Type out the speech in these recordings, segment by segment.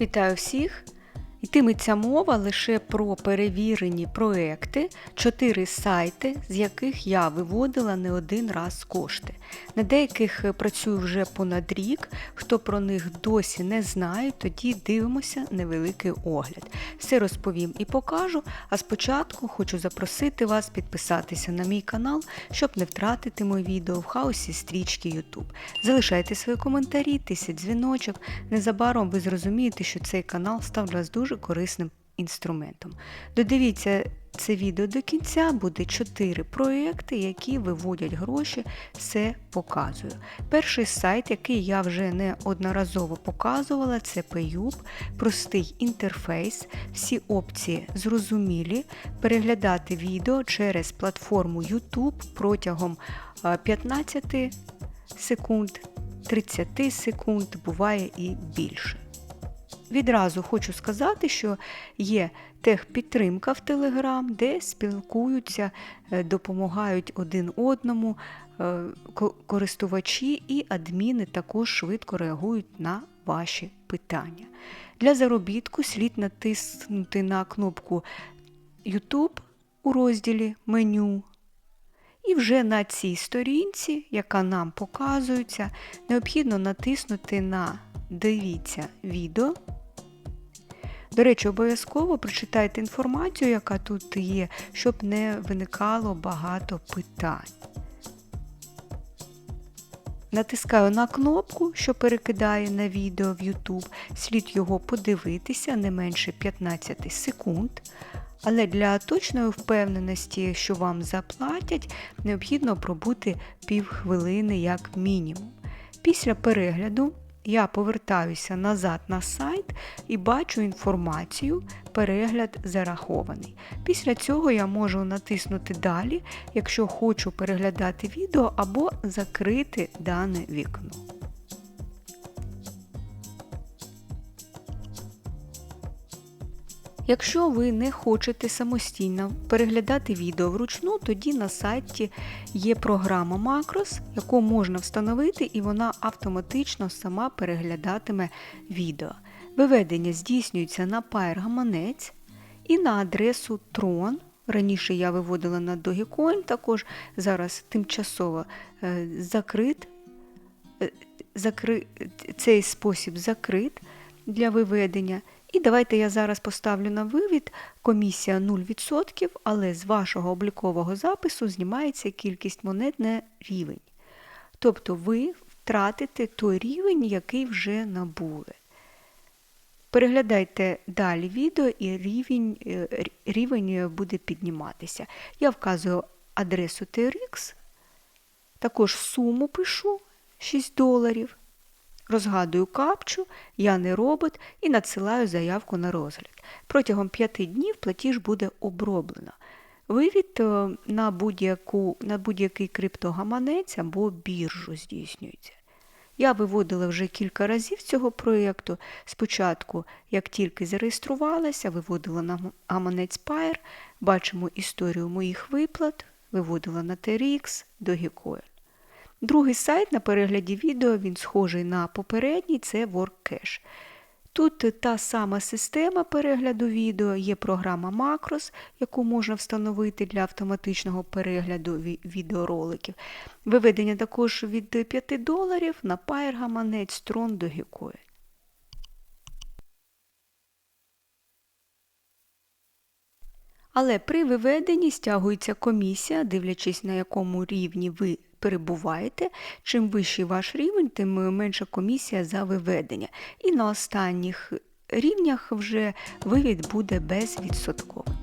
Вітаю всіх! Йтиметься мова лише про перевірені проекти, чотири сайти, з яких я виводила не один раз кошти. На деяких працюю вже понад рік. Хто про них досі не знає, тоді дивимося невеликий огляд. Все розповім і покажу. А спочатку хочу запросити вас підписатися на мій канал, щоб не втратити мої відео в хаосі стрічки YouTube. Залишайте свої коментарі, тисять дзвіночок. Незабаром ви зрозумієте, що цей канал став для вас дуже корисним інструментом. Додивіться це відео до кінця, буде 4 проекти, які виводять гроші, все показую. Перший сайт, який я вже неодноразово показувала, це PayUp, простий інтерфейс, всі опції зрозумілі, переглядати відео через платформу YouTube протягом 15 секунд, 30 секунд, буває і більше. Відразу хочу сказати, що є техпідтримка в Телеграм, де спілкуються, е, допомагають один одному е, користувачі і адміни також швидко реагують на ваші питання. Для заробітку слід натиснути на кнопку YouTube у розділі меню. І вже на цій сторінці, яка нам показується, необхідно натиснути на Дивіться відео. До речі, обов'язково прочитайте інформацію, яка тут є, щоб не виникало багато питань. Натискаю на кнопку, що перекидає на відео в YouTube. Слід його подивитися не менше 15 секунд. Але для точної впевненості, що вам заплатять, необхідно пробути півхвилини як мінімум. Після перегляду я повертаюся назад на сайт і бачу інформацію, перегляд зарахований. Після цього я можу натиснути Далі, якщо хочу переглядати відео або закрити дане вікно. Якщо ви не хочете самостійно переглядати відео вручну, тоді на сайті є програма Macros, яку можна встановити, і вона автоматично сама переглядатиме відео. Виведення здійснюється на Pair і на адресу Tron. Раніше я виводила на Dogecoin, також зараз тимчасово е, закрит, е, закри, цей спосіб закрит для виведення. І давайте я зараз поставлю на вивід комісія 0%, але з вашого облікового запису знімається кількість монет на рівень. Тобто ви втратите той рівень, який вже набули. Переглядайте далі відео і рівень, е, рівень буде підніматися. Я вказую адресу TRX, також суму пишу 6 доларів. Розгадую капчу, я не робот і надсилаю заявку на розгляд. Протягом 5 днів платіж буде оброблено. Вивід е, на, будь-яку, на будь-який криптогаманець або біржу здійснюється. Я виводила вже кілька разів цього проєкту. Спочатку, як тільки зареєструвалася, виводила на гаманець Pair, бачимо історію моїх виплат, виводила на TRX, Dogecoin. Другий сайт на перегляді відео, він схожий на попередній, це WorkCache. Тут та сама система перегляду відео, є програма Macros, яку можна встановити для автоматичного перегляду відеороликів. Виведення також від 5 доларів на Pair гаманець Tron Dogecoin. Але при виведенні стягується комісія, дивлячись на якому рівні ви перебуваєте. Чим вищий ваш рівень, тим менша комісія за виведення. І на останніх рівнях вже вивід буде безвідсотковим.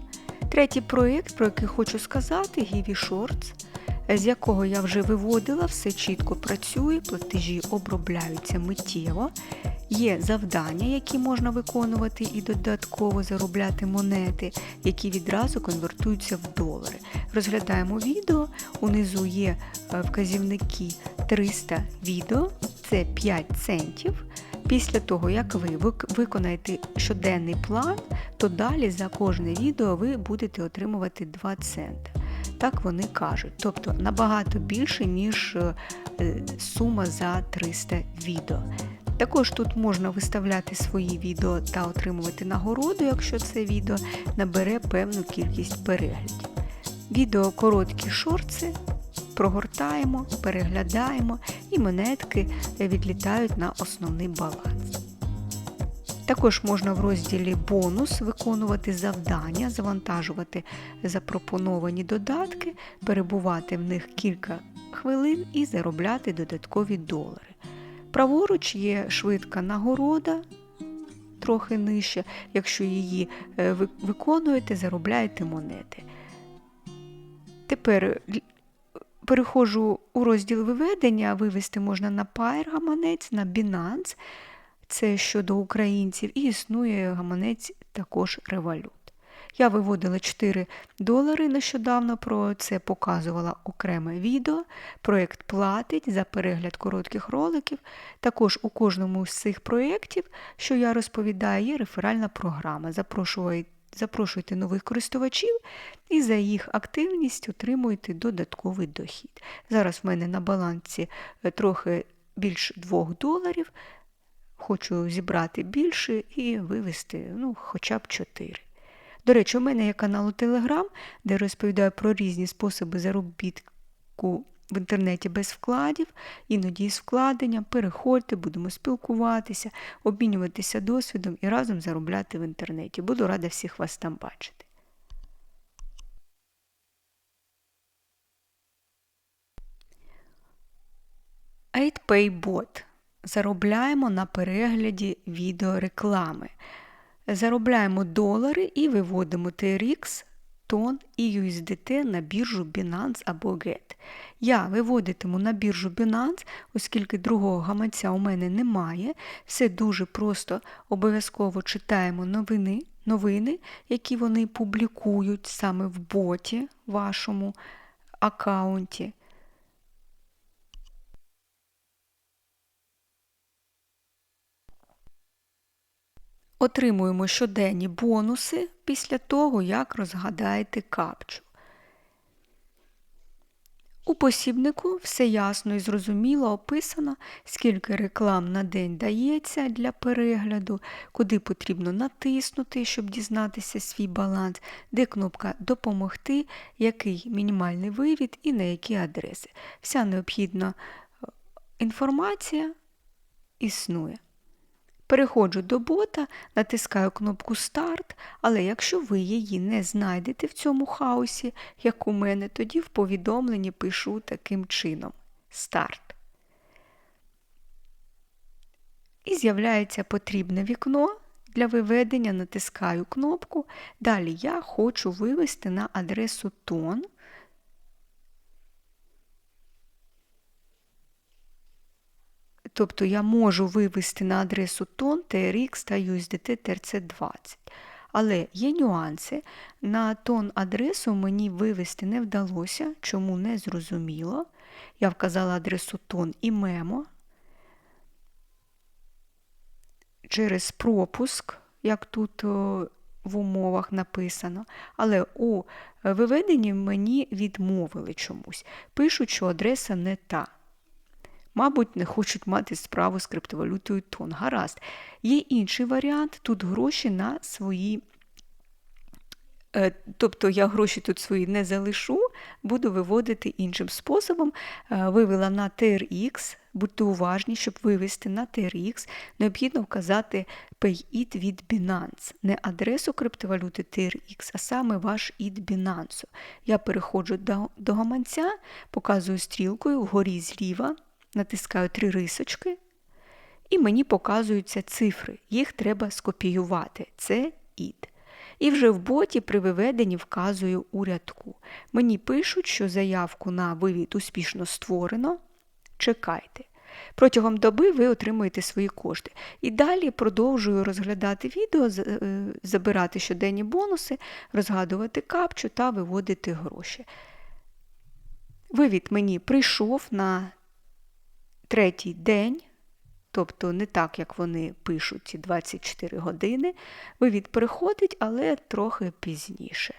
Третій проєкт, про який хочу сказати, Гіві Shorts, з якого я вже виводила, все чітко працює, платежі обробляються миттєво. Є завдання, які можна виконувати і додатково заробляти монети, які відразу конвертуються в долари. Розглядаємо відео, унизу є е, вказівники 300 відео, це 5 центів. Після того, як ви виконаєте щоденний план, то далі за кожне відео ви будете отримувати 2 центи. Так вони кажуть. Тобто набагато більше, ніж е, е, сума за 300 відео. Також тут можна виставляти свої відео та отримувати нагороду, якщо це відео набере певну кількість переглядів. Відео короткі шорти прогортаємо, переглядаємо і монетки відлітають на основний баланс. Також можна в розділі бонус виконувати завдання, завантажувати запропоновані додатки, перебувати в них кілька хвилин і заробляти додаткові долари. Праворуч є швидка нагорода, трохи нижче. Якщо її е, виконуєте, заробляєте монети. Тепер переходжу у розділ виведення, вивести можна на Pair гаманець, на Binance, це щодо українців, і існує гаманець також Revolut. Я виводила 4 долари нещодавно, про це показувала окреме відео. Проєкт платить за перегляд коротких роликів. Також у кожному з цих проєктів, що я розповідаю, є реферальна програма. Запрошуйте нових користувачів і за їх активність отримуєте додатковий дохід. Зараз в мене на балансі е, трохи більш 2 доларів. Хочу зібрати більше і вивести ну, хоча б 4. До речі, у мене є канал у Телеграм, де розповідаю про різні способи заробітку в інтернеті без вкладів, іноді з вкладенням. Переходьте, будемо спілкуватися, обмінюватися досвідом і разом заробляти в інтернеті. Буду рада всіх вас там бачити. AidPayBot. Заробляємо на перегляді відеореклами. Заробляємо долари і виводимо TRX, тон і USDT на біржу Binance або GET. Я виводитиму на біржу Binance, оскільки другого гаманця у мене немає. Все дуже просто обов'язково читаємо новини, новини, які вони публікують саме в боті вашому аккаунті. Отримуємо щоденні бонуси після того, як розгадаєте капчу. У посібнику все ясно і зрозуміло описано, скільки реклам на день дається для перегляду, куди потрібно натиснути, щоб дізнатися свій баланс, де кнопка Допомогти, який мінімальний вивід і на які адреси. Вся необхідна е, інформація існує. Переходжу до бота, натискаю кнопку Старт, але якщо ви її не знайдете в цьому хаосі, як у мене, тоді в повідомленні пишу таким чином Старт. І з'являється потрібне вікно. Для виведення натискаю кнопку. Далі я хочу вивести на адресу тон. Тобто я можу вивести на адресу тон, TRX та USDT TRC20. Але є нюанси. На тон адресу мені вивести не вдалося, чому не зрозуміло. Я вказала адресу тон і мемо. Через пропуск, як тут в умовах написано. Але у виведенні мені відмовили чомусь. Пишуть, що адреса не та. Мабуть, не хочуть мати справу з криптовалютою тон. Гаразд. Є інший варіант, тут гроші на свої. Е, тобто я гроші тут свої не залишу, буду виводити іншим способом. Е, вивела на TRX, будьте уважні, щоб вивести на TRX, необхідно вказати PayIt від Binance, не адресу криптовалюти TRX, а саме ваш id Binance. Я переходжу до, до гаманця, показую стрілкою вгорі зліва натискаю три рисочки, і мені показуються цифри. Їх треба скопіювати. Це ід. І вже в боті при виведенні вказую у рядку. Мені пишуть, що заявку на вивід успішно створено. Чекайте. Протягом доби ви отримуєте свої кошти. І далі продовжую розглядати відео, е, забирати щоденні бонуси, розгадувати капчу та виводити гроші. Вивід мені прийшов на третій день, тобто не так, як вони пишуть ці 24 години, вивід переходить, але трохи пізніше.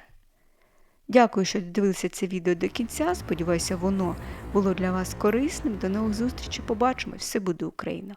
Дякую, що дивилися це відео до кінця. Сподіваюся, воно було для вас корисним. До нових зустрічей. Побачимось! Все буде Україна!